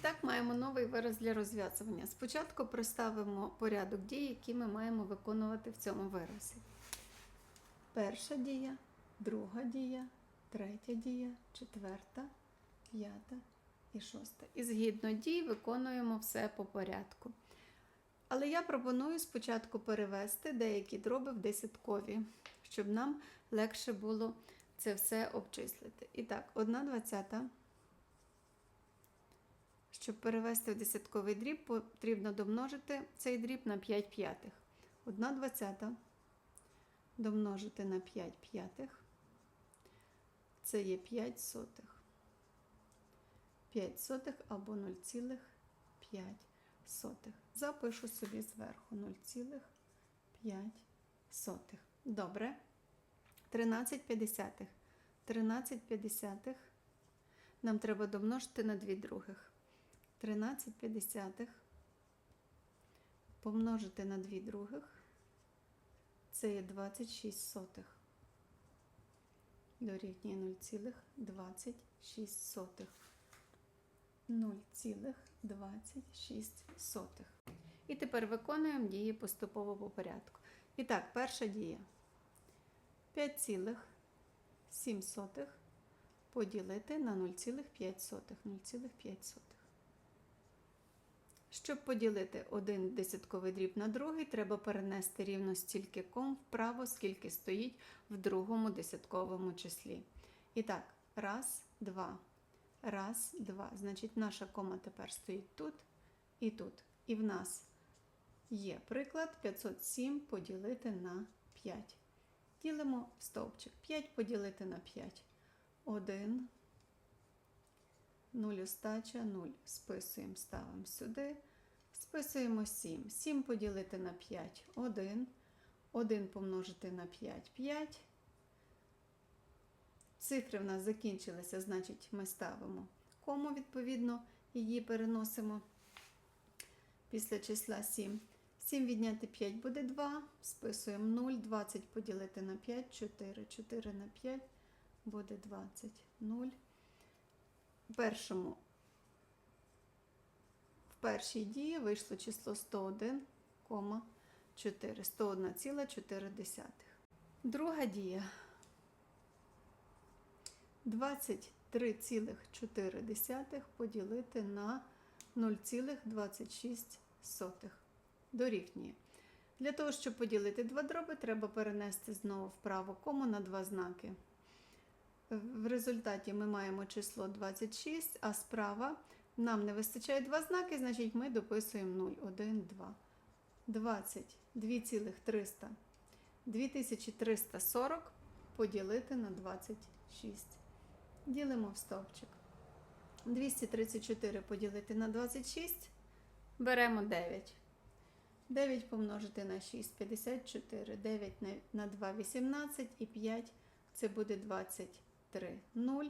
так маємо новий вираз для розв'язування. Спочатку проставимо порядок дій, які ми маємо виконувати в цьому виразі. Перша дія, друга дія, третя дія, четверта, п'ята і шоста. І згідно дій виконуємо все по порядку. Але я пропоную спочатку перевести деякі дроби в десяткові, щоб нам легше було це все обчислити. І так, 1 двадцята. Щоб перевести в десятковий дріб, потрібно домножити цей дріб на 5 п'ятих. 1 двадцята домножити на 5 п'ятих. Це є 5 сотих. 5 сотих або 0,5 сотих. Запишу собі зверху 0,5 сотих. Добре. 13 п'ятдесятих. 13 п'ятдесятих нам треба домножити на 2 других. 13 п'ятдесятих помножити на 2 других. Це є 26 сотих. Дорівнює 0,26 сотих. 0,26 сотих. І тепер виконуємо дії поступово по порядку. І так, перша дія. 5,7 поділити на 0,5 0,5 сотих. Щоб поділити один десятковий дріб на другий, треба перенести рівно стільки ком вправо, скільки стоїть в другому десятковому числі. І так, раз, два. Раз, два. Значить, наша кома тепер стоїть тут і тут. І в нас є приклад 507 поділити на 5. Ділимо стовпчик. 5 поділити на 5. 1. 0 остача, 0. Списуємо, ставимо сюди. Списуємо 7. 7 поділити на 5. 1. 1 помножити на 5. 5. Цифри в нас закінчилися, значить, ми ставимо кому, відповідно, її переносимо після числа 7. 7 відняти 5 буде 2. Списуємо 0. 20 поділити на 5, 4. 4 на 5 буде 20. 0. Першому в першій дії вийшло число 101, 4. 101,4. Друга дія. 23,4 поділити на 0,26 дорівнює. Для того, щоб поділити два дроби, треба перенести знову вправо кому на два знаки. В результаті ми маємо число 26, а справа нам не вистачає два знаки, значить ми дописуємо 0, 1, 2. 20, 2,300. 2340 поділити на 26. Ділимо в стовпчик. 234 поділити на 26. Беремо 9. 9 помножити на 6, 54. 9 на 2, 18 і 5 це буде 23. 0.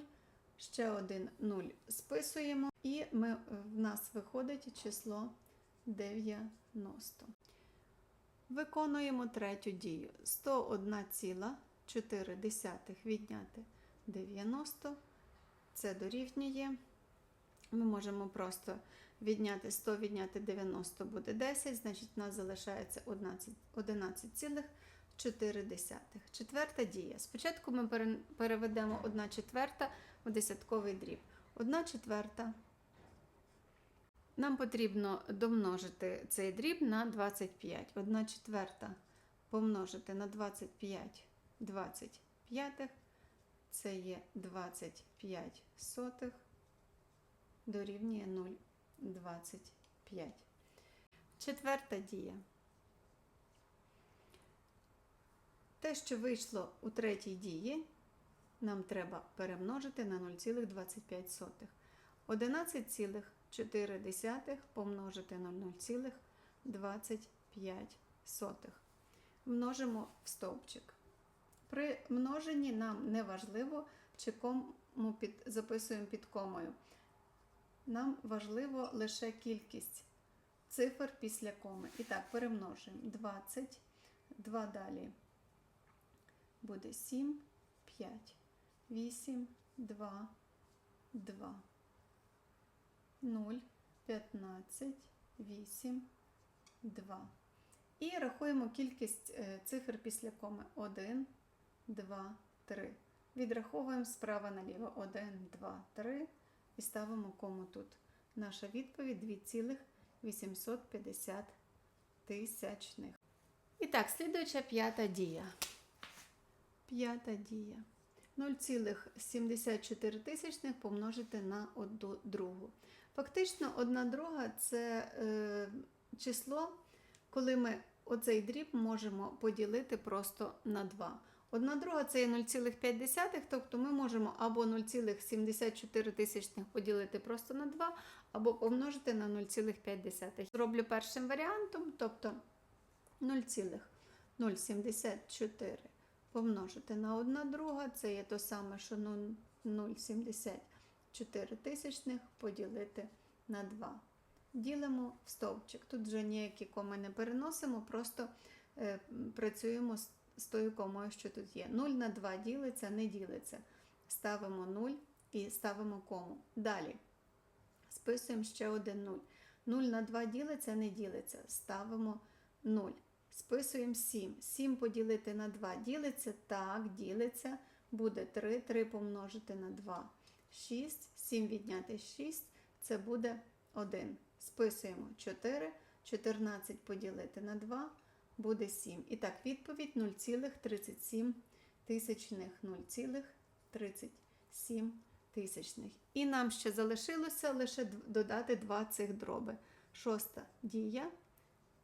Ще один 0 списуємо. І ми, в нас виходить число 90. Виконуємо третю дію. 101,4 відняти 90. Це дорівнює. Ми можемо просто відняти 100, відняти 90 буде 10, значить, у нас залишається 11,4. Четверта дія. Спочатку ми переведемо 1 четверта в десятковий дріб. 1 четверта. Нам потрібно домножити цей дріб на 25. 1 четверта помножити на 25 25. Це є 25 сотих дорівнює 0,25. Четверта дія. Те, що вийшло у третій дії, нам треба перемножити на 0,25. 11,4 помножити на 0,25. Множимо в стовпчик. При множенні нам не важливо, чи кому під, записуємо під комою. Нам важливо лише кількість цифр після коми. І так, перемножуємо 20, 2 далі буде 7, 5, 8, 2, 2, 0, 15, 8, 2. І рахуємо кількість е, цифр після коми. 1, 2, 3. Відраховуємо справа наліво. 1, 2, 3. І ставимо кому тут. Наша відповідь 2,850 тисячних. І так, слідуюча п'ята дія. П'ята дія. 0,74 тисячних помножити на одну другу. Фактично, одна друга це е, число, коли ми оцей дріб можемо поділити просто на 2. Одна друга це є 0,5, тобто ми можемо або 0,74 тисячних поділити просто на 2, або помножити на 0,5. Зроблю першим варіантом, тобто 0,074 помножити на 1 друга, це є то саме, що 0,74 тисячних поділити на 2. Ділимо в стовпчик. Тут вже ніякі коми не переносимо, просто е, працюємо з, з тою комою, що тут є. 0 на 2 ділиться, не ділиться. Ставимо 0 і ставимо кому. Далі списуємо ще один 0. 0 на 2 ділиться, не ділиться. Ставимо 0. Списуємо 7. 7 поділити на 2 ділиться, так, ділиться. Буде 3. 3 помножити на 2. 6. 7 відняти 6. Це буде 1. Списуємо 4. 14 поділити на 2 буде 7. І так, відповідь 0,37 тисячних. 0,37 тисячних. І нам ще залишилося лише додати два цих дроби. Шоста дія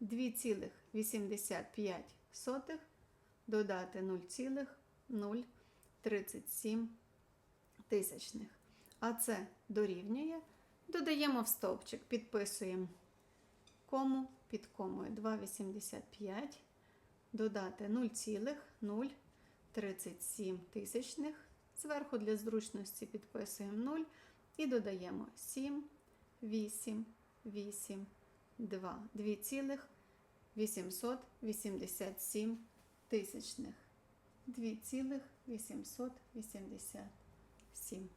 2,85 додати 0,037 тисячних. А це дорівнює. Додаємо в стовпчик, підписуємо кому під комою 2,85, додати 0,037 тисячних. Зверху для зручності підписуємо 0 і додаємо 7, 8, 8, 2. 2,887 тисячних. 2,887.